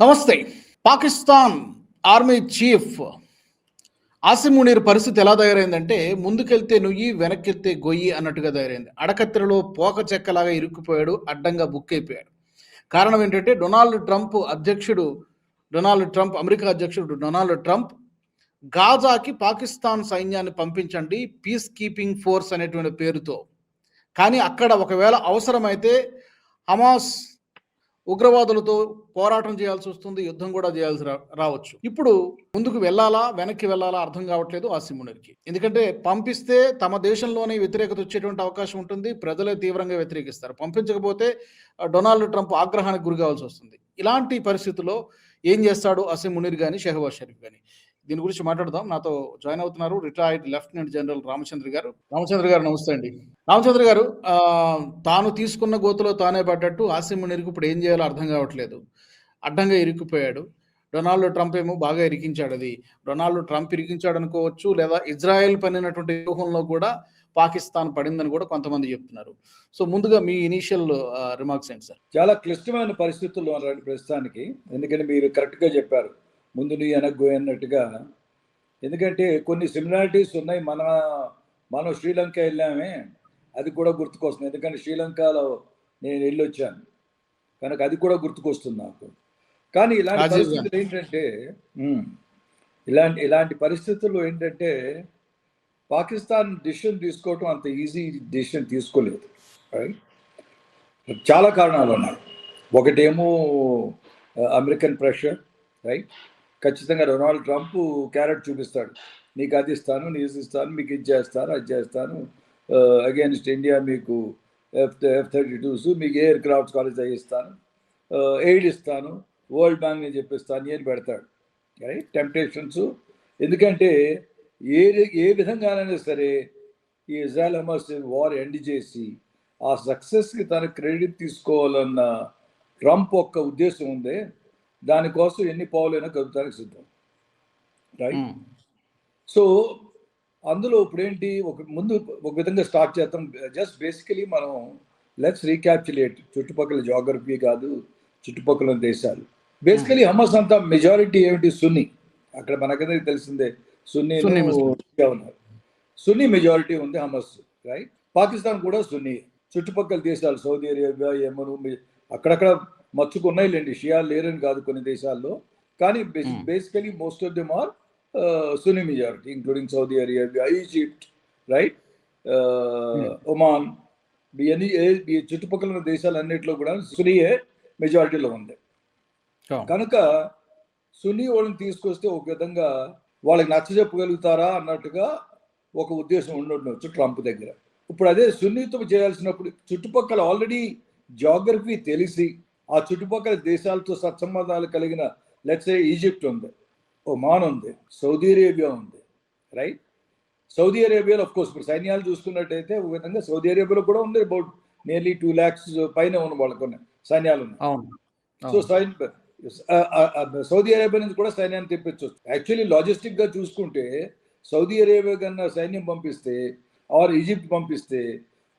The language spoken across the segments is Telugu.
నమస్తే. పాకిస్తాన్ ఆర్మీ చీఫ్ ఆసిమ్ మునీర్ పరిస్థితి ఎలా తయారైందంటే ముందుకెళ్తే నుయ్యి వెనక్కెళ్తే గొయ్యి అన్నట్టుగా తయారైంది. అడకత్తెరలో పోక చెక్కలాగా ఇరుక్కుపోయాడు అడ్డంగా బుక్ అయిపోయాడు. కారణం ఏంటంటే డొనాల్డ్ ట్రంప్ అధ్యక్షుడు డొనాల్డ్ ట్రంప్ అమెరికా అధ్యక్షుడు డొనాల్డ్ ట్రంప్ గాజాకి పాకిస్తాన్ సైన్యాన్ని పంపించండి పీస్ కీపింగ్ ఫోర్స్ అనేటువంటి పేరుతో. కానీ అక్కడ ఒకవేళ అవసరమైతే హమాస్ ఉగ్రవాదులతో పోరాటం చేయాల్సి వస్తుంది యుద్ధం కూడా చేయాల్సి రా- రావచ్చు. ఇప్పుడు ముందుకు వెళ్ళాలా వెనక్కి వెళ్ళాలా అర్థం కావట్లేదు ఆ సింహునికి. ఎందుకంటే పంపిస్తే తమ దేశంలోనే వ్యతిరేకత వచ్చేటువంటి అవకాశం ఉంటుంది ప్రజలే తీవ్రంగా వ్యతిరేకిస్తారు. పంపించకపోతే డొనాల్డ్ ట్రంప్ ఆగ్రహానికి గురి కావాల్సి వస్తుంది. ఇలాంటి పరిస్థితుల్లో ఏం చేస్తాడు అసిమ్ మునీర్ కానీ షెహబాజ్ షరీఫ్ కానీ దీని గురించి మాట్లాడదాం. నాతో జాయిన్ అవుతున్నారు రిటైర్డ్ లెఫ్టినెంట్ జనరల్ రామచంద్ర గారు. రామచంద్ర గారు నమస్తే అండి. రామచంద్ర గారు తాను తీసుకున్న గోతులో తానే పడ్డట్టు ఆసిమ్ మునీర్కి ఇప్పుడు ఏం చేయాలో అర్థం కావట్లేదు. అడ్డంగా ఇరుక్కుపోయాడు. డొనాల్డ్ ట్రంప్ ఏమో బాగా ఇరికించాడు అది. డొనాల్డ్ ట్రంప్ ఇరికించాడు అనుకోవచ్చు లేదా ఇజ్రాయెల్ పనినటువంటి వ్యూహంలో కూడా పాకిస్తాన్ పడిందని కూడా కొంతమంది చెప్తున్నారు. సో ముందుగా మీ ఇనీషియల్ రిమార్క్స్ ఏంటి సార్? చాలా క్లిష్టమైన పరిస్థితుల్లో ప్రస్తుతానికి. ఎందుకంటే మీరు కరెక్ట్గా చెప్పారు. ముందు నీ వెనక్కు అన్నట్టుగా. ఎందుకంటే కొన్ని సిమిలారిటీస్ ఉన్నాయి మన మనం శ్రీలంక వెళ్ళామే. అది కూడా గుర్తుకొస్తుంది. ఎందుకంటే శ్రీలంకలో నేను వెళ్ళి వచ్చాను కనుక అది కూడా గుర్తుకొస్తుంది నాకు. కానీ ఇలాంటి పరిస్థితులు ఏంటంటే ఇలాంటి ఇలాంటి పరిస్థితుల్లో ఏంటంటే పాకిస్తాన్ డిసిషన్ తీసుకోవటం అంత ఈజీ డిసిషన్ తీసుకోలేదు. రైట్ చాలా కారణాలు ఉన్నాయి. ఒకటేమో అమెరికన్ ప్రెషర్ రైట్ ఖచ్చితంగా డొనాల్డ్ ట్రంప్ క్యారెట్ చూపిస్తాడు. నీకు అది ఇస్తాను నీ ఇస్తాను మీకు ఇది చేస్తాను అది చేస్తాను. అగేన్స్ట్ ఇండియా మీకు ఎఫ్ ఎఫ్ థర్టీ టూస్ మీకు ఎయిర్ క్రాఫ్ట్స్ కాలేజ్ అవి ఇస్తాను. ఎయిడ్ ఇస్తాను వరల్డ్ బ్యాంక్ నేను చెప్పిస్తాను అని పెడతాడు. రైట్ టెంప్టేషన్స్ ఎందుకంటే ఏ ఏ విధంగానైనా సరే ఈ ఇజ్రాయల్ హమాస్ వార్ ఎండ్ చేసి ఆ సక్సెస్కి తన క్రెడిట్ తీసుకోవాలన్న ట్రంప్ ఒక్క ఉద్దేశం ఉంది. దానికోసం ఎన్ని పావులైనా కలుపుతానికి సిద్ధం. రైట్ సో అందులో ఇప్పుడు ఏంటి ఒక ముందు ఒక విధంగా స్టార్ట్ చేద్దాం. జస్ట్ బేసికలీ మనం లెట్స్ రీక్యాప్చులేట్ చుట్టుపక్కల జాగ్రఫీ కాదు చుట్టుపక్కల దేశాలు. బేసికలీ హమస్ అంతా మెజారిటీ ఏమిటి? సున్ని అక్కడ మనకైతే తెలిసిందే. సున్నీ. ఉన్నారు. సున్నీ మెజారిటీ ఉంది హమస్ రైట్ పాకిస్తాన్ కూడా సున్నీ చుట్టుపక్కల దేశాలు సౌదీ అరేబియా యమను మీ- అక్కడక్కడ మచ్చుకున్నాయిలేండి షియాలు లేరని కాదు కొన్ని దేశాల్లో. కానీ Hmm. Basically most of them are Sunni majority including Saudi Arabia Egypt right? Oman ఇవన్నీ చుట్టుపక్కల ఉన్న దేశాలన్నింటిలో కూడా సునీయే మెజారిటీలో ఉంది కనుక సున్నీ వాళ్ళని తీసుకొస్తే ఒక విధంగా వాళ్ళకి నచ్చ చెప్పగలుగుతారా అన్నట్టుగా ఒక ఉద్దేశం ఉండొచ్చు ట్రంప్ దగ్గర. ఇప్పుడు అదే సున్నితో చేయాల్సినప్పుడు చుట్టుపక్కల ఆల్రెడీ జాగ్రఫీ తెలిసి ఆ చుట్టుపక్కల దేశాలతో సత్సంబంధాలు కలిగిన లెట్స్ ఈజిప్ట్ ఉంది ఒమాన్ ఉంది సౌదీ అరేబియా ఉంది రైట్ సౌదీ అరేబియాలో ఆఫ్ కోర్స్ ఇప్పుడు సైన్యాలు చూసుకున్నట్టయితే ఒక విధంగా సౌదీ అరేబియాలో కూడా ఉంది అబౌట్ నియర్లీ టూ ల్యాక్స్ పైన ఉన్న వాళ్ళకు ఉన్నాయి సైన్యాలు ఉన్నాయి. సో. సైన్ సౌదీ అరేబియా నుంచి కూడా సైన్యాన్ని తెప్పించవచ్చు. యాక్చువల్లీ లాజిస్టిక్గా చూసుకుంటే సౌదీ అరేబియా కన్నా సైన్యం పంపిస్తే ఆర్ ఈజిప్ట్ పంపిస్తే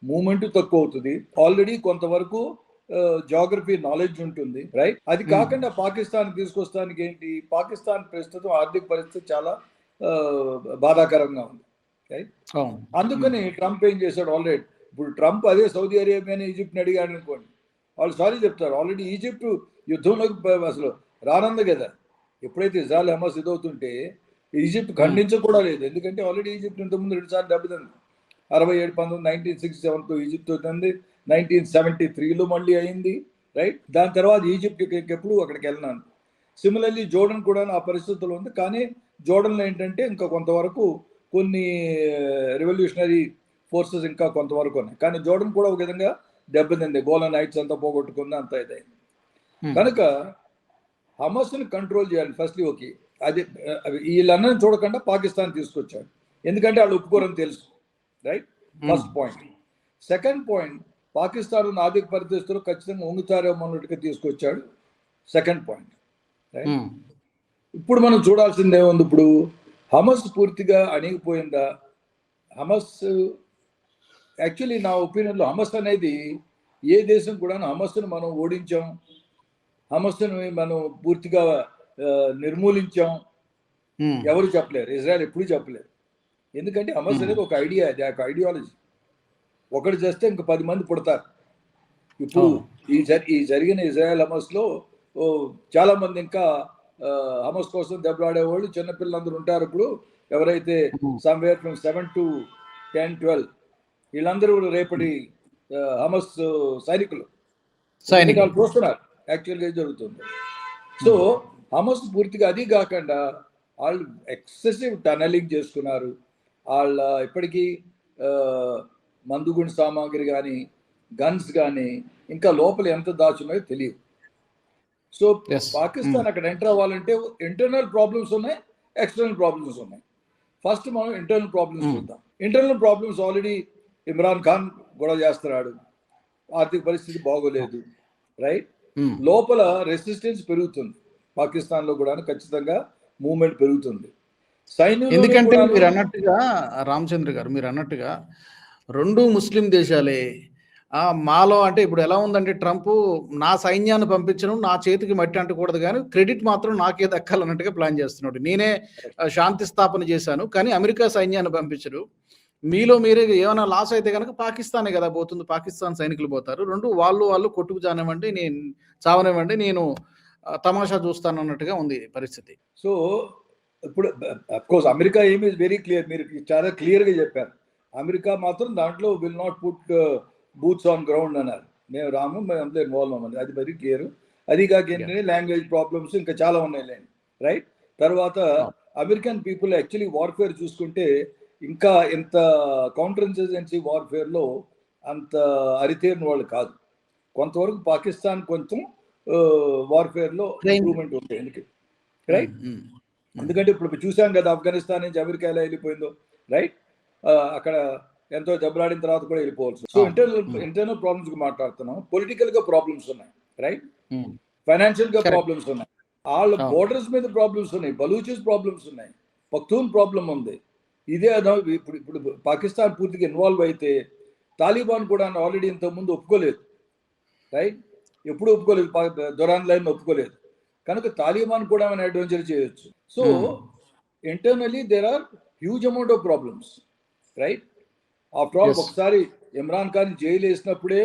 మూమెంట్ తక్కువ అవుతుంది. ఆల్రెడీ కొంతవరకు జాగ్రఫీ నాలెడ్జ్ ఉంటుంది రైట్ అది Hmm. కాకుండా పాకిస్తాన్ తీసుకొస్తానికి ఏంటి? పాకిస్తాన్ ప్రస్తుతం ఆర్థిక పరిస్థితి చాలా బాధాకరంగా ఉంది అవును. అందుకని ట్రంప్ ఏం చేశాడు? ఆల్రెడీ ఇప్పుడు ట్రంప్ అదే సౌదీ అరేబియాని ఈజిప్ట్ని అడిగాడు అనుకోండి. వాళ్ళు సారీ చెప్తారు. ఆల్రెడీ ఈజిప్ట్ యుద్ధంలోకి అసలు రానంది కదా. ఎప్పుడైతే ఇజ్రాయల్ హమాస్ ఇదవుతుంటే ఈజిప్ట్ ఖండించ కూడా లేదు. ఎందుకంటే ఆల్రెడీ ఈజిప్ట్ ఇంతకుముందు రెండు సార్లు దెబ్బతింది. అరవై ఏడు పంతొమ్మిది నైన్టీన్ సిక్స్టీ సెవెన్తో ఈజిప్ట్ అవుతుంది. నైన్టీన్ సెవెంటీ త్రీలో మళ్ళీ అయింది రైట్ దాని తర్వాత ఈజిప్ట్ ఎప్పుడు అక్కడికి వెళ్ళినాను. సిమిలర్లీ జోర్డన్ కూడా ఆ పరిస్థితుల్లో ఉంది. కానీ జోర్డన్లో ఏంటంటే ఇంకా కొంతవరకు కొన్ని రెవల్యూషనరీ ఫోర్సెస్ ఇంకా కొంతవరకు ఉన్నాయి. కానీ జోర్డన్ కూడా ఒక విధంగా దెబ్బతింది. గోలన్ నైట్స్ అంతా పోగొట్టుకుంది అంతా ఇదైంది. Hmm. కనుక హమస్ని కంట్రోల్ చేయాలి. Firstly okay. అది అవి వీళ్ళందరిని చూడకుండా పాకిస్తాన్ తీసుకొచ్చాడు. ఎందుకంటే వాళ్ళు ఒప్పుకోరని తెలుసు right first point second point Pakistan ఉన్న ఆర్థిక పరిస్థితుల్లో ఖచ్చితంగా ఉంగుతారేమో అన్నట్టుగా తీసుకొచ్చాడు. Second point right um. ఇప్పుడు మనం చూడాల్సింది ఏముంది ఇప్పుడు? హమస్ పూర్తిగా అణిగిపోయిందా? హమస్ యాక్చువల్లీ నా ఒపీనియన్లో హమస్ అనేది ఏ దేశం కూడా హమస్ను మనం ఓడించాం. హమస్ని మనం పూర్తిగా నిర్మూలించాం. ఉమ్, ఎవరు చెప్పలేరు? ఇజ్రాయెల్ ఎప్పుడు చెప్పలేరు ఎందుకంటే హమస్ Hmm. అనేది ఒక ఐడియా అది ఒక ఐడియాలజీ ఒకటి చేస్తే ఇంక పది మంది పుడతారు. ఇప్పుడు. ఈ జరి ఈ జరిగిన ఇజ్రాయెల్ హమస్లో చాలా మంది ఇంకా హమస్ కోసం దెబ్బలాడేవాళ్ళు చిన్నపిల్లలందరూ ఉంటారు ఇప్పుడు. ఎవరైతే. Somewhere from seven to ten twelve వీళ్ళందరూ రేపటి ఆ, హమస్ సైనికులు. సైనికులు. చూస్తున్నారు. యాక్చువల్గా జరుగుతుంది. సో హమస్ పూర్తిగా అది కాకుండా వాళ్ళు ఎక్సెసివ్ టనలింగ్ చేసుకున్నారు. వాళ్ళ ఇప్పటికీ మందుగుండు సామాగ్రి కానీ గన్స్ కానీ ఇంకా లోపల ఎంత దాచున్నాయో తెలియదు సో. పాకిస్తాన్ అక్కడ ఎంటర్ అవ్వాలంటే ఇంటర్నల్ ప్రాబ్లమ్స్ ఉన్నాయి ఎక్స్టర్నల్ ప్రాబ్లమ్స్ ఉన్నాయి. ఫస్ట్ మనం ఇంటర్నల్ ప్రాబ్లమ్స్ Hmm. చూద్దాం. Internal problems already Imran Khan గొడవ చేస్తున్నాడు. ఆర్థిక పరిస్థితి బాగోలేదు. Right um. లోపల రెసిస్టెన్స్ పెరుగుతుంది. పాకిస్తాన్లో కూడా ఖచ్చితంగా మూవ్మెంట్ పెరుగుతుంది. సైన్యంలోనే ఎందుకంటే మీరు అన్నట్టుగా రామచంద్ర గారు మీరు అన్నట్టుగా రెండు ముస్లిం దేశాలే. మాలో అంటే ఇప్పుడు ఎలా ఉందంటే ట్రంప్ నా సైన్యాన్ని పంపించడం నా చేతికి మట్టి అంటకూడదు కానీ క్రెడిట్ మాత్రం నాకే దక్కాలన్నట్టుగా ప్లాన్ చేస్తున్నాడు. నేనే శాంతి స్థాపన చేశాను కానీ అమెరికా సైన్యాన్ని పంపించడు మీలో మీరే ఏమైనా లాస్ అయితే కనుక పాకిస్తానే కదా పోతుంది. పాకిస్తాన్ సైనికులు పోతారు. రెండు వాళ్ళు వాళ్ళు కొట్టుకు జానివ్వండి నేను చావనివ్వండి నేను తమాషా చూస్తాను అన్నట్టుగా ఉంది పరిస్థితి. సో ఇప్పుడు కోర్స్ అమెరికా ఏమి వెరీ క్లియర్ మీరు చాలా క్లియర్గా చెప్పారు. అమెరికా మాత్రం దాంట్లో will not put boots on ground అన్నారు. మేము రాము మేము అంతా ఇన్వాల్వ్ అవ్వమని అది వెరీ క్లియర్ అది కాక ఏంటంటే లాంగ్వేజ్ ప్రాబ్లమ్స్ ఇంకా చాలా ఉన్నాయి లేండి. రైట్ తర్వాత అమెరికన్ పీపుల్ యాక్చువల్లీ వార్ఫేర్ చూసుకుంటే ఇంకా ఇంత కౌంటర్ ఇన్సర్జెన్సీ వార్ఫేర్లో అంత అరితేరిన వాళ్ళు కాదు. కొంతవరకు పాకిస్తాన్ కొంచెం వార్ఫేర్లో Trained. ఇంప్రూవ్మెంట్ ఉంది ఎందుకు? Right um, um. ఎందుకంటే ఇప్పుడు చూసాం కదా ఆఫ్ఘనిస్తాన్ నుంచి అమెరికా ఎలా వెళ్ళిపోయిందో. రైట్ అక్కడ ఎంతో దెబ్బలాడిన తర్వాత కూడా వెళ్ళిపోవచ్చు so. Internal Hmm. Internal problems మాట్లాడుతున్నాం పొలిటికల్గా ప్రాబ్లమ్స్ ఉన్నాయి రైట్. ఫైనాన్షియల్గా Correct. ప్రాబ్లమ్స్ ఉన్నాయి వాళ్ళ. బోర్డర్స్ మీద ప్రాబ్లమ్స్ ఉన్నాయి బలూచిస్ ప్రాబ్లమ్స్ ఉన్నాయి పక్తూన్ ప్రాబ్లం ఉంది ఇదే అదో ఇప్పుడు ఇప్పుడు పాకిస్తాన్ పూర్తిగా ఇన్వాల్వ్ అయితే తాలిబాన్ కూడా ఆల్రెడీ ఇంతకుముందు ఒప్పుకోలేదు రైట్ ఎప్పుడు ఒప్పుకోలేదు దొరాన్ లైన్ ఒప్పుకోలేదు కనుక తాలిబాన్ కూడా మనం అడ్వెంచర్ చేయొచ్చు so Hmm. Internally there are huge amount of problems right after all. ఒకసారి ఇమ్రాన్ ఖాన్ జైలు వేసినప్పుడే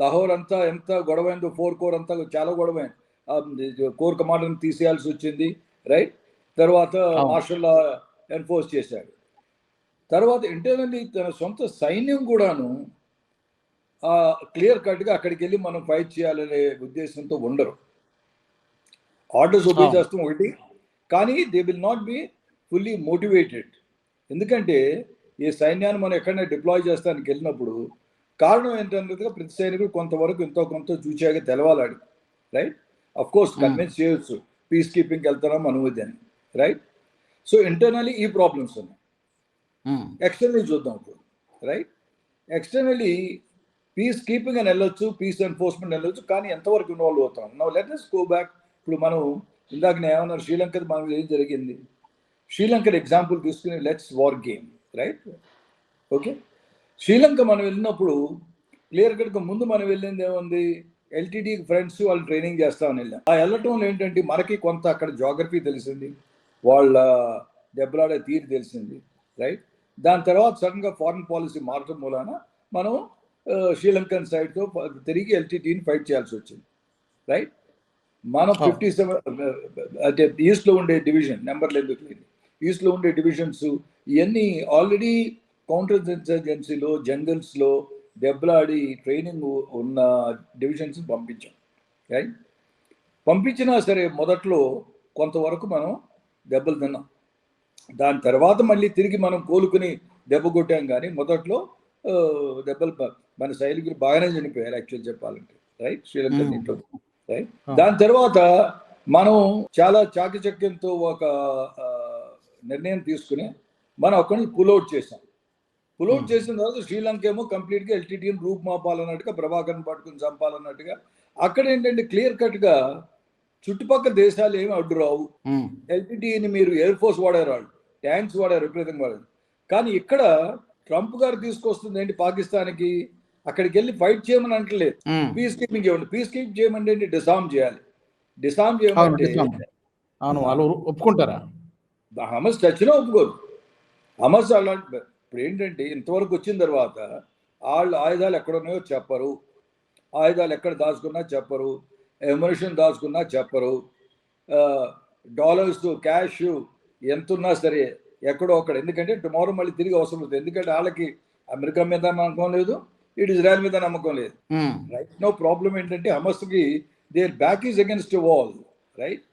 లాహోర్ అంతా ఎంత గొడవైందో ఫోర్ కోర్ అంతా చాలా గొడవైంది కోర్ కమాండర్ని తీసేయాల్సి వచ్చింది రైట్ తర్వాత. మార్షల్ లా ఎన్ఫోర్స్ చేశాడు తర్వాత ఇంటర్నల్లీ తన సొంత సైన్యం కూడాను క్లియర్ కట్గా అక్కడికి వెళ్ళి మనం ఫైట్ చేయాలనే ఉద్దేశంతో ఉండరు ఆర్డర్స్ ఒబే. చేస్తాం ఒకటి కానీ they will not be fully motivated ఎందుకంటే ఈ సైన్యాన్ని మనం ఎక్కడైనా డిప్లాయ్ చేస్తానికి వెళ్ళినప్పుడు కారణం ఏంటన్నదిగా ప్రతి సైనికుడు కొంతవరకు ఎంతో కొంత చూచాక తెలవాలాడు. Right of course Hmm. Convince చేయొచ్చు. పీస్ కీపింగ్కి వెళ్తున్నాం అనుమతి అని. రైట్ సో ఇంటర్నలీ ఈ ప్రాబ్లమ్స్ ఉన్నాయి. ఎక్స్టర్నలీ చూద్దాం ఇప్పుడు. రైట్ ఎక్స్టర్నలీ పీస్ కీపింగ్ అని వెళ్ళొచ్చు పీస్ ఎన్ఫోర్స్మెంట్ వెళ్ళొచ్చు కానీ ఎంతవరకు ఇన్వాల్వ్ అవుతాం? నవ్ లెట్ గో బ్యాక్ ఇప్పుడు మనం ఇందాక నేను ఏమన్నారు శ్రీలంక మనకు ఏం జరిగింది? శ్రీలంక ఎగ్జాంపుల్ తీసుకుని let's war game right okay Sri Lanka మనం వెళ్ళినప్పుడు క్లియర్ కట్గా ముందు మనం వెళ్ళింది ఏముంది? ఎల్టీడీ ఫ్రెండ్స్ వాళ్ళు ట్రైనింగ్ చేస్తామని వెళ్ళాం. ఆ వెళ్ళటంలో ఏంటంటే మనకి కొంత అక్కడ జాగ్రఫీ తెలిసింది వాళ్ళ దెబ్బలాడే తీరు తెలిసింది రైట్ దాని తర్వాత సడన్గా ఫారిన్ పాలసీ మారటం మూలాన మనం శ్రీలంకన్ సైడ్తో తిరిగి ఎల్టీటీని ఫైట్ చేయాల్సి వచ్చింది రైట్ మనం. ఫిఫ్టీ సెవెన్ అంటే ఈస్ట్లో ఉండే డివిజన్ నెంబర్లు ఎందుకు లేదు ఈస్ట్లో ఉండే డివిజన్స్ ఇవన్నీ ఆల్రెడీ కౌంటర్ ఇన్సర్జెన్సీలో జంగల్స్లో దెబ్బలాడి ట్రైనింగ్ ఉన్న డివిజన్స్ పంపించాం. రైట్? పంపించినా సరే మొదట్లో కొంతవరకు మనం దెబ్బలు తిన్నాం. దాని తర్వాత మళ్ళీ తిరిగి మనం కోలుకుని దెబ్బ కొట్టాం కానీ మొదట్లో దెబ్బలు మన సైనికులు బాగానే చనిపోయారు యాక్చువల్ చెప్పాలంటే. రైట్? శ్రీలంక. దీంట్లో. రైట్. దాని తర్వాత మనం చాలా చాకచక్యంతో ఒక నిర్ణయం తీసుకుని మనం అక్కడి నుంచి పుల్అవుట్ చేసాం పుల్అవుట్. చేసిన తర్వాత శ్రీలంక ఏమో కంప్లీట్గా ఎల్టీటీని రూప్ మాపాలన్నట్టుగా ప్రభాకర్ని పట్టుకుని చంపాలన్నట్టుగా అక్కడ ఏంటంటే క్లియర్ కట్గా చుట్టుపక్కల దేశాలు ఏమి అడ్డు రావు. ఎల్టీటీని మీరు ఎయిర్ ఫోర్స్ వాడారు వాళ్ళు ట్యాంక్స్ వాడారు విపరీతంగా వాడారు. కానీ ఇక్కడ ట్రంప్ గారు తీసుకొస్తుంది ఏంటి పాకిస్తాన్కి? అక్కడికి వెళ్ళి ఫైట్ చేయమని అంటలేదు. పీస్ కీపింగ్ ఇవ్వండి. పీస్ కీప్ చేయమంటే ఏంటి? డిసామ్ చేయాలి. డిసామ్ చేయమంటే ఒప్పుకుంటారా? హమస్ చచ్చినా ఒప్పుకోరు. హమస్ అలాంటి ఇప్పుడు ఏంటంటే ఇంతవరకు వచ్చిన తర్వాత వాళ్ళు ఆయుధాలు ఎక్కడ ఉన్నాయో చెప్పరు. ఆయుధాలు ఎక్కడ దాచుకున్నా చెప్పరు. ఎమ్యునిషన్ దాచుకున్నా చెప్పరు. డాలర్స్ క్యాష్ ఎంత ఉన్నా సరే ఎక్కడో అక్కడ. ఎందుకంటే టుమారో మళ్ళీ తిరిగి అవసరం అవుతుంది ఎందుకంటే వాళ్ళకి అమెరికా మీద నమ్మకం లేదు ఇటు ఇజ్రాయెల్ మీద నమ్మకం లేదు. రైట్ నో ప్రాబ్లం ఏంటంటే హమస్కి their back is against wall right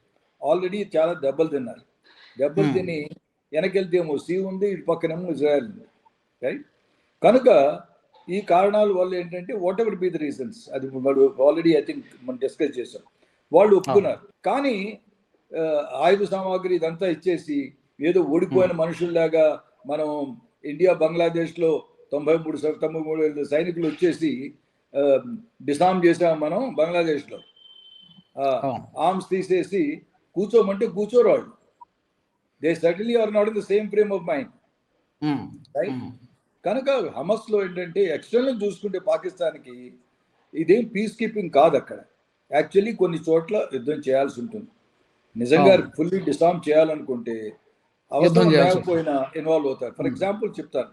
already చాలా దెబ్బలు తిన్నారు. దెబ్బలు. తిని వెనకెళ్తేమో సీ ఉంది ఇటు పక్కనేమో ఇజ్రాయెల్ ఉంది. రైట్ కనుక ఈ కారణాల వల్ల ఏంటంటే whatever be the reasons అది వాళ్ళు ఆల్రెడీ ఐ థింక్ మనం డిస్కస్ చేసాం వాళ్ళు ఒప్పుకున్నారు. కానీ ఆయుధ సామాగ్రి ఇదంతా ఇచ్చేసి ఏదో ఓడిపోయిన మనుషుల్లాగా మనం ఇండియా బంగ్లాదేశ్లో తొంభై మూడు తొంభై మూడు వేల సైనికులు వచ్చేసి డిసామ్ చేసాం మనం బంగ్లాదేశ్లో. ఆర్మ్స్ తీసేసి కూర్చోమంటే కూర్చోరు వాళ్ళు they certainly are not in the same frame of mind. Right. కనుక హమస్లో ఏంటంటే ఎక్స్టర్నల్ చూసుకుంటే పాకిస్తాన్కి ఇదేం పీస్ కీపింగ్ కాదు అక్కడ యాక్చువల్లీ కొన్ని చోట్ల యుద్ధం చేయాల్సి ఉంటుంది. నిజంగా. ఫుల్లీ డిసామ్ చేయాలనుకుంటే అవసరం లేకపోయినా ఇన్వాల్వ్ అవుతారు. For Hmm. ఎగ్జాంపుల్ చెప్తాను.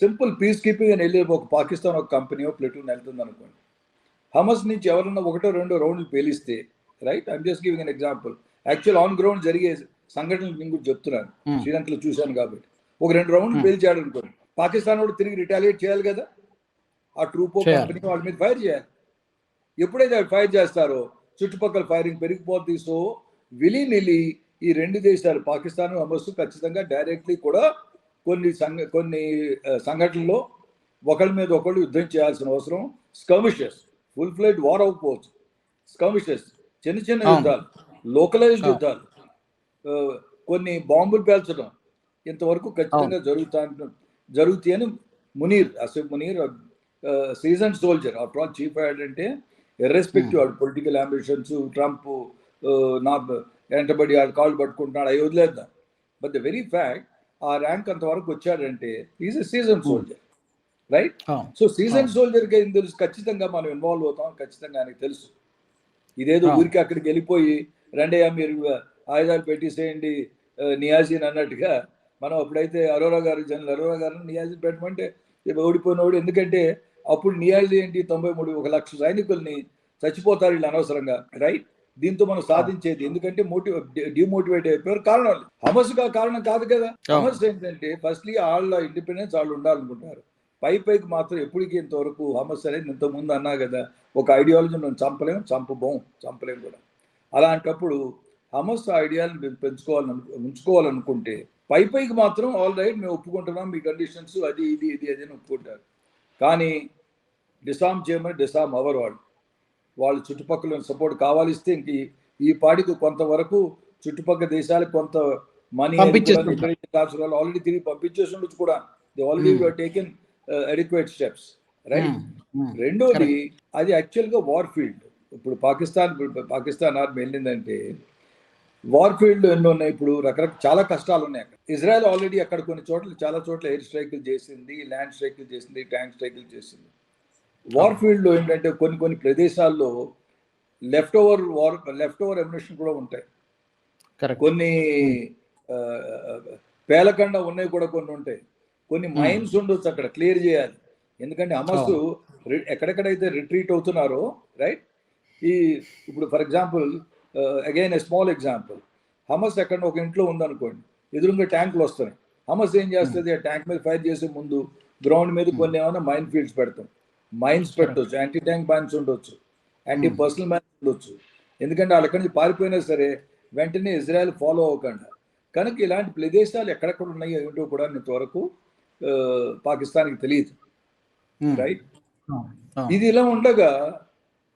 సింపుల్ పీస్ కీపింగ్ అని వెళ్ళి ఒక పాకిస్తాన్ ఒక కంపెనీ ప్లేటూన్ వెళ్తుంది అనుకోండి. హమస్ నుంచి ఎవరన్నా ఒకటో రెండో రౌండ్లు పేలిస్తే right I'm just giving an example actual on ground జరిగే సంఘటనలు నేను కూడా చెప్తున్నాను. శ్రీలంకలో చూశాను కాబట్టి ఒక రెండు రౌండ్లు. పేల్చాడు అనుకోండి పాకిస్తాన్ వాడు తిరిగి రిటాలియేట్ చేయాలి కదా ఆ ట్రూప్. కంపెనీ వాళ్ళ మీద ఫైర్ చేయాలి ఎప్పుడైతే ఫైర్ చేస్తారో చుట్టుపక్కల ఫైరింగ్ పెరిగిపోతుంది సో విలి నిలి ఈ రెండు దేశాలు పాకిస్తాన్ హమస్ ఖచ్చితంగా డైరెక్ట్లీ కూడా కొన్ని సంఘ కొన్ని ఆ, సంఘటనల్లో ఒకళ్ళ మీద ఒకళ్ళు యుద్ధం చేయాల్సిన అవసరం స్కమిషెస్ ఫుల్ ఫ్లెడ్ వార్ అవ్వకపోవచ్చు స్కమిషెస్ చిన్న చిన్న. యుద్ధాలు లోకలైజ్డ్. యుద్ధాలు కొన్ని బాంబులు పేల్చడం ఇంతవరకు ఖచ్చితంగా జరుగుతా జరుగుతాయని Munir Asif Munir seasoned soldier after all chief అంటే ఇర్రెస్పెక్టివ్ ఆడు పొలిటికల్ అంబిషన్స్ ట్రంప్ నా వెంటబడి ఆడు కాళ్ళు పట్టుకుంటున్నాడు అవి వదిలేద్దాం. బట్ ద వెరీ ఫ్యాక్ట్ ఆ ర్యాంక్ అంతవరకు వచ్చాడంటే is a seasoned soldier right. So seasoned సోల్జర్కి ఏం తెలుసు? ఖచ్చితంగా మనం ఇన్వాల్వ్ అవుతాం ఖచ్చితంగా ఆయనకు తెలుసు. ఇదేదో. ఊరికి అక్కడికి వెళ్ళిపోయి రండయ్య మీరు ఆయుధాలు పెట్టేసేయండి నియాజీన్ అన్నట్టుగా మనం అప్పుడైతే అరోరా గారు జనరల్ అరోరా గారు నియాజీన్ పెట్టమంటే ఓడిపోయినోడు. ఎందుకంటే అప్పుడు నియాజీ ఏంటి? తొంభై మూడు ఒక లక్ష సైనికుల్ని చచ్చిపోతారు వీళ్ళు అనవసరంగా రైట్? దీంతో మనం సాధించేది ఎందుకంటే మోటివ్ డిమోటివేట్ అయిపోయారు కారణాలు. హమస్గా కారణం కాదు కదా? హమస్ ఏంటంటే ఫస్ట్లీ వాళ్ళ ఇండిపెండెన్స్ వాళ్ళు ఉండాలనుకుంటారు. పై పైకి మాత్రం ఎప్పటికీ ఇంతవరకు హమస్ అనేది ఇంత ముందు అన్నా కదా ఒక ఐడియాలజీ మనం చంపలేం చంపబోం చంపలేం కూడా. అలాంటప్పుడు హమస్ ఐడియాలను పెంచుకోవాలను ఉంచుకోవాలనుకుంటే పై పైకి మాత్రం ఆల్ రైట్ మేము ఒప్పుకుంటున్నాం మీ కండిషన్స్ అది ఇది ఇది అది అని ఒప్పుకుంటారు కానీ డిసామ్ చేయమని డిసామ్ అవర్ వాళ్ళు వాళ్ళు చుట్టుపక్కల సపోర్ట్ కావాలిస్తే ఇంక ఈ- పాటికి కొంతవరకు చుట్టుపక్కల దేశాలకు కొంత మనీ. ఆల్రెడీ తిరిగి పంపించేసి ఉండొచ్చు కూడా they already. Taken adequate steps right. రెండోది అది యాక్చువల్గా వార్ ఫీల్డ్ ఇప్పుడు పాకిస్తాన్ పాకిస్తాన్ ఆర్మీ వెళ్ళిందంటే వార్ ఫీల్డ్ ఎన్ని ఉన్నాయి. ఇప్పుడు రకరకాల చాలా కష్టాలు ఉన్నాయి అక్కడ. ఇజ్రాయెల్ ఆల్రెడీ అక్కడ కొన్ని చోట్ల చాలా చోట్ల ఎయిర్ స్ట్రైకులు చేసింది ల్యాండ్ స్ట్రైకులు చేసింది ట్యాంక్ స్ట్రైకులు చేసింది. వార్ ఫీల్డ్లో ఏంటంటే కొన్ని కొన్ని ప్రదేశాల్లో left over war left over ammunition కూడా ఉంటాయి. కొన్ని పేలకుండా ఉన్నాయి కూడా కొన్ని ఉంటాయి. కొన్ని మైన్స్ ఉండొచ్చు అక్కడ క్లియర్ చేయాలి. ఎందుకంటే హమస్ రి- ఎక్కడెక్కడైతే రిట్రీట్ అవుతున్నారో రైట్ ఈ ఇప్పుడు for example again a small example Hamas ఎక్కడ ఒక ఇంట్లో ఉందనుకోండి ఎదురుగా ట్యాంకులు వస్తున్నాయి. హమస్ ఏం చేస్తుంది? ఆ ట్యాంక్ మీద ఫైర్ చేసే ముందు గ్రౌండ్ మీద కొన్ని ఏమైనా మైన్ ఫీల్డ్స్ పెడతాం. మైన్స్ పెట్టవచ్చు యాంటీ ట్యాంక్ మైన్స్ ఉండొచ్చు యాంటీ పర్సనల్ మైన్స్ ఉండొచ్చు. ఎందుకంటే వాళ్ళు నుంచి పారిపోయినా సరే వెంటనే ఇజ్రాయెల్ ఫాలో అవ్వకుండా. కనుక ఇలాంటి ప్రదేశాలు ఎక్కడెక్కడ ఉన్నాయో ఏమిటో కూడా ఇంతవరకు ఆ, పాకిస్తాన్కి తెలియదు. రైట్ అవును. అవును. ఇది ఇలా ఉండగా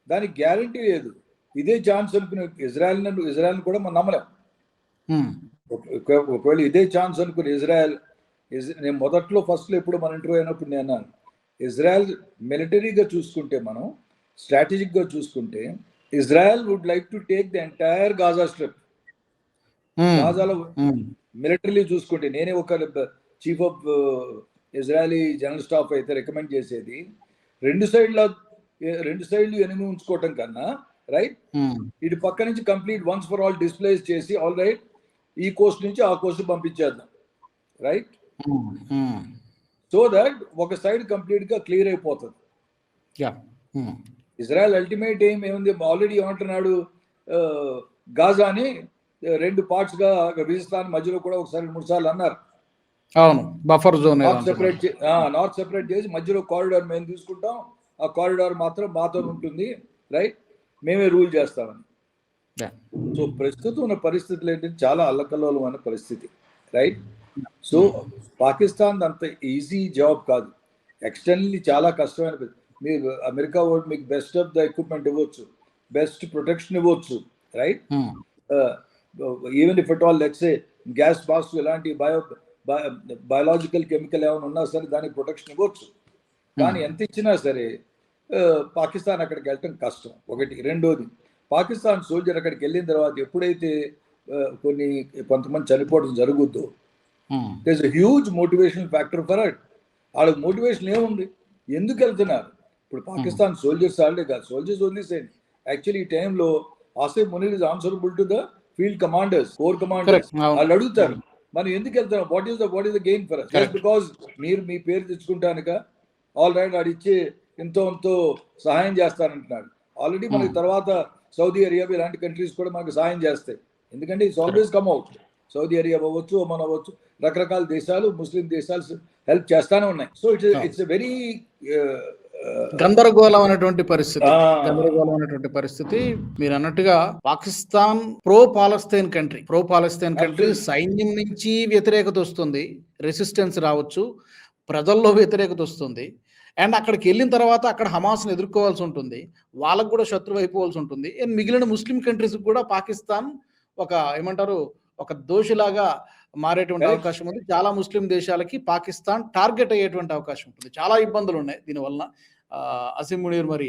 దానికి గ్యారంటీ లేదు. ఇదే ఛాన్స్ అనుకుని ఇజ్రాయెల్ ఇజ్రాయెల్ కూడా మనం నమ్మలేం ఒకవేళ ఇదే ఛాన్స్ అనుకుని ఇజ్రాయెల్ ఇజ్- నేను మొదట్లో ఫస్ట్లో ఎప్పుడు మన ఇంటర్వ్యూ అయినప్పుడు నేను అన్నాను ఇజ్రాయెల్ మిలిటరీగా చూసుకుంటే మనం స్ట్రాటజిక్గా చూసుకుంటే Israel would like to take the entire Gaza strip. గాజాలో um. Militarily చూసుకుంటే నేనే ఒక chief of Israeli general staff అయితే రికమెండ్ చేసేది రెండు సైడ్ల రెండు సైడ్లు ఎనిమి ఉంచుకోవటం కన్నా రైట్ ఉమ్, ఇటు పక్క నుంచి complete once for all displace చేసి ఆల్ రైట్ ఈ కోస్ట్ నుంచి ఆ కోస్ట్ పంపించేద్దాం. రైట్. సో దట్ ఒక సైడ్ కంప్లీట్గా క్లియర్ అయిపోతుంది. ఇజ్రాయెల్ అల్టిమేట్ ఏం ఏముంది? ఆల్రెడీ ఏమంటున్నాడు గాజాని రెండు పార్ట్స్గా విజిస్తాన్ మధ్యలో కూడా ఒకసారి మూడు సార్లు అన్నారు. అవును. Buffer zone. Separate north separate చేసి మధ్యలో కారిడార్ మేము తీసుకుంటాం. ఆ కారిడార్ మాత్రం మాతో ఉంటుంది. రైట్ మేమే రూల్ చేస్తామని. సో ప్రస్తుతం ఉన్న పరిస్థితులు ఏంటంటే చాలా అల్లకల్లోలమైన పరిస్థితి రైట్? సో పాకిస్తాన్ అంత ఈజీ జాబ్ కాదు. ఎక్స్టర్నల్లీ చాలా కష్టమైన మీరు అమెరికా వాళ్ళు మీకు బెస్ట్ ఆఫ్ ద ఎక్విప్మెంట్ ఇవ్వచ్చు బెస్ట్ ప్రొటెక్షన్ ఇవ్వచ్చు right? Even if at all let's gas box ఇలాంటి బయో బయాలజికల్ కెమికల్ ఏమైనా ఉన్నా సరే దానికి ప్రొటెక్షన్ ఇవ్వచ్చు. కానీ ఎంత ఇచ్చినా సరే పాకిస్తాన్ అక్కడికి వెళ్ళటం కష్టం. ఒకటి. రెండోది పాకిస్తాన్ సోల్జర్ అక్కడికి వెళ్ళిన తర్వాత ఎప్పుడైతే కొన్ని కొంతమంది చనిపోవడం జరుగుద్దో this huge motivation factor for at వాళ్ళకి మోటివేషన్ ఏముంది? ఎందుకు వెళ్తున్నారు? ఇప్పుడు పాకిస్తాన్ సోల్జర్స్ వాళ్ళే కాదు సోల్జర్స్ వదిలేసేయండి. యాక్చువల్లీ ఈ టైంలో Asif Munir is answerable to the field commanders core commanders. వాళ్ళు అడుగుతారు మనం ఎందుకు వెళ్తాం what is the what is the gain for Correct. Because మీరు మీ పేరు తెచ్చుకుంటానుక ఆల్ రైట్ వాడు ఇచ్చే ఎంతో ఎంతో సహాయం చేస్తారంటున్నాడు ఆల్రెడీ మనకి Hmm. తర్వాత సౌదీ అరేబియా ఇలాంటి కంట్రీస్ కూడా మనకు సహాయం చేస్తాయి. ఎందుకంటే it's always come out Saudi Arabia అవ్వచ్చు ఒమన్ అవ్వచ్చు రకరకాల దేశాలు ముస్లిం దేశాలు హెల్ప్ చేస్తానే ఉన్నాయి. So it's. ఇట్స్ వెరీ గందరగోళమైనటువంటి పరిస్థితి. ఆ. గందరగోళమైనటువంటి పరిస్థితి. మీరు అన్నట్టుగా Pakistan pro Palestine country pro Palestine country. సైన్యం నుంచి వ్యతిరేకత వస్తుంది. రెసిస్టెన్స్ రావచ్చు. ప్రజల్లో వ్యతిరేకత వస్తుంది. అండ్ అక్కడికి వెళ్ళిన తర్వాత అక్కడ హమాస్ని ఎదుర్కోవాల్సి ఉంటుంది. వాళ్ళకు కూడా శత్రువు అయిపోవాల్సి ఉంటుంది. అండ్ మిగిలిన ముస్లిం కంట్రీస్ కూడా పాకిస్తాన్ ఒక ఏమంటారు ఒక దోషిలాగా మారేటువంటి. అవకాశం ఉంది. చాలా ముస్లిం దేశాలకి పాకిస్తాన్ టార్గెట్ అయ్యేటువంటి అవకాశం ఉంటుంది. చాలా ఇబ్బందులు ఉన్నాయి దీనివల్ల అసిం మునీర్ మరి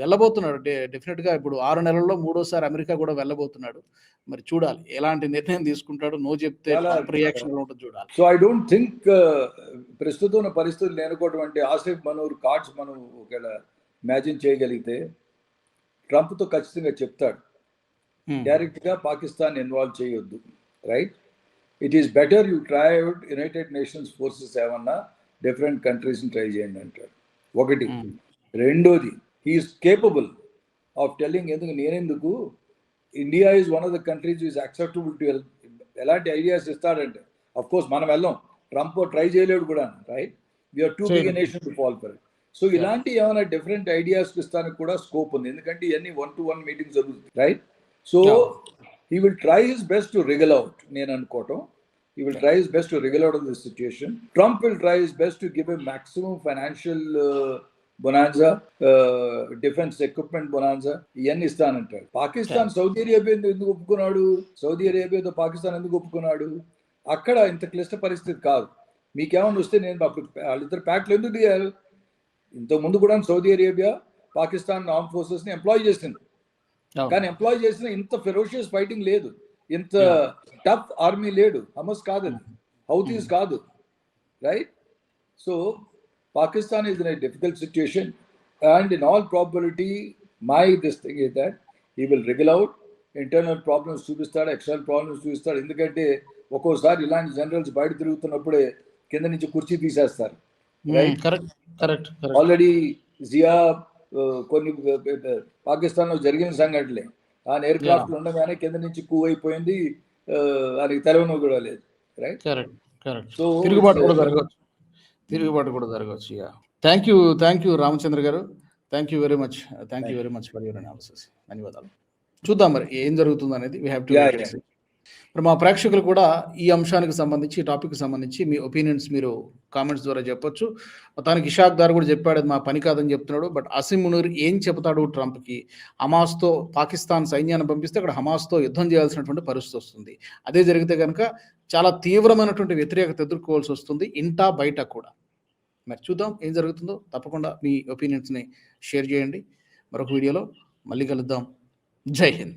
వెళ్ళబోతున్నాడు. డెఫినెట్గా ఇప్పుడు ఆరు నెలల్లో మూడోసారి అమెరికా కూడా వెళ్ళబోతున్నాడు. మరి చూడాలి ఎలాంటి నిర్ణయం తీసుకుంటాడు నో చెప్తే రియాక్షన్ ఉంటుంది చూడాలి. సో ఐ డోంట్ థింక్ ప్రస్తుతం ఉన్న పరిస్థితులు లేనుకోవటువంటి ఆసిఫ్ మనూర్ కార్డ్స్ మనం ఒకవేళ ఇమాజిన్ చేయగలిగితే ట్రంప్తో ఖచ్చితంగా చెప్తాడు. Hmm. డైరెక్ట్గా పాకిస్తాన్ ఇన్వాల్వ్ చేయొద్దు right it is better you try out United Nations forces ఏమన్నా డిఫరెంట్ కంట్రీస్ ట్రై చేయండి అంటాడు. ఒకటి. Hmm. రెండోది హీఈస్ కేపబుల్ ఆఫ్ టెల్లింగ్ ఎందుకు నేనెందుకు? India is one of the countries is acceptable to ఎలాంటి ఐడియాస్ ఇస్తాడంటే అఫ్ కోర్స్ మనం వెళ్ళాం ట్రంప్ ట్రై చేయలేడు కూడా right we're too big. Nation to fall for so ఇలాంటి ఏమైనా డిఫరెంట్ ఐడియాస్ ఇస్తానికి కూడా స్కోప్ ఉంది. ఎందుకంటే ఇవన్నీ వన్ టు వన్ మీటింగ్ జరుగుతుంది right so. He will try his best to wriggle out నేను అనుకోవటం. He will try his best to wriggle out of this situation. Trump will try his best to give a maximum financial uh, uh, defense equipment bonanza, ఇవన్నీ ఇస్తానంటాడు. పాకిస్తాన్ సౌదీ అరేబియా ఎందుకు ఒప్పుకున్నాడు? సౌదీ అరేబియాతో పాకిస్తాన్ ఎందుకు ఒప్పుకున్నాడు? అక్కడ ఇంత క్లిష్ట పరిస్థితి కాదు. మీకేమైనా వస్తే నేను అప్పుడు వాళ్ళిద్దరు ప్యాక్లు ఎందుకు దిగారు? ఇంతకు ముందు కూడా సౌదీ అరేబియా పాకిస్తాన్ ఆర్మ్ ఫోర్సెస్ని ఎంప్లాయ్ చేసింది. కానీ ఎంప్లాయ్ చేసిన ఇంత ఫెరోషియస్ ఫైటింగ్ లేదు. ఇంత. టఫ్ ఆర్మీ లేడు. హమస్ కాదు అది హౌతీస్ కాదు. Right so Pakistan is in difficult situation and in all probability my this thing is that he will wriggle out internal problems చూపిస్తాడు ఎక్స్టర్నల్ ప్రాబ్లమ్స్ చూపిస్తాడు. ఎందుకంటే ఒక్కోసారి ఇలాంటి జనరల్స్ బయట తిరుగుతున్నప్పుడే కింద నుంచి కుర్చీ తీసేస్తారు. ఆల్రెడీ జియా ఆ, కొన్ని పాకిస్తాన్లో జరిగిన సంఘటనలే. ఆ ఎయిర్ క్రాఫ్ట్ ఉండగానే కింద నుంచి కూ అయిపోయింది ఆ, అది తెలవను కూడా లేదు. రైట్ సో తిరుగుబాటు కూడా జరగవచ్చు yeah thank you thank you Ramachandra garu. Thank you very much thank you very much for your analysis ధన్యవాదాలు. చూద్దాం మరి ఏం జరుగుతుంది అనేది వీ హ్యావ్ టు. మరి మా ప్రేక్షకులు కూడా ఈ అంశానికి సంబంధించి ఈ టాపిక్ సంబంధించి మీ ఒపీనియన్స్ మీరు కామెంట్స్ ద్వారా చెప్పొచ్చు. మొత్తానికి ఇషాక్ దార్ కూడా చెప్పాడు అది మా పని కాదని చెప్తున్నాడు. బట్ అసిమ్ మునూర్ ఏం చెప్తాడు ట్రంప్కి? హమాస్తో పాకిస్తాన్ సైన్యాన్ని పంపిస్తే అక్కడ హమాస్తో యుద్ధం చేయాల్సినటువంటి పరిస్థితి వస్తుంది. అదే జరిగితే కనుక చాలా తీవ్రమైనటువంటి వ్యతిరేకత ఎదుర్కోవాల్సి వస్తుంది ఇంటా బయట కూడా. మరి చూద్దాం ఏం జరుగుతుందో. తప్పకుండా మీ ఒపీనియన్స్ని షేర్ చేయండి. మరొక వీడియోలో మళ్ళీ కలుద్దాం. జై హింద్.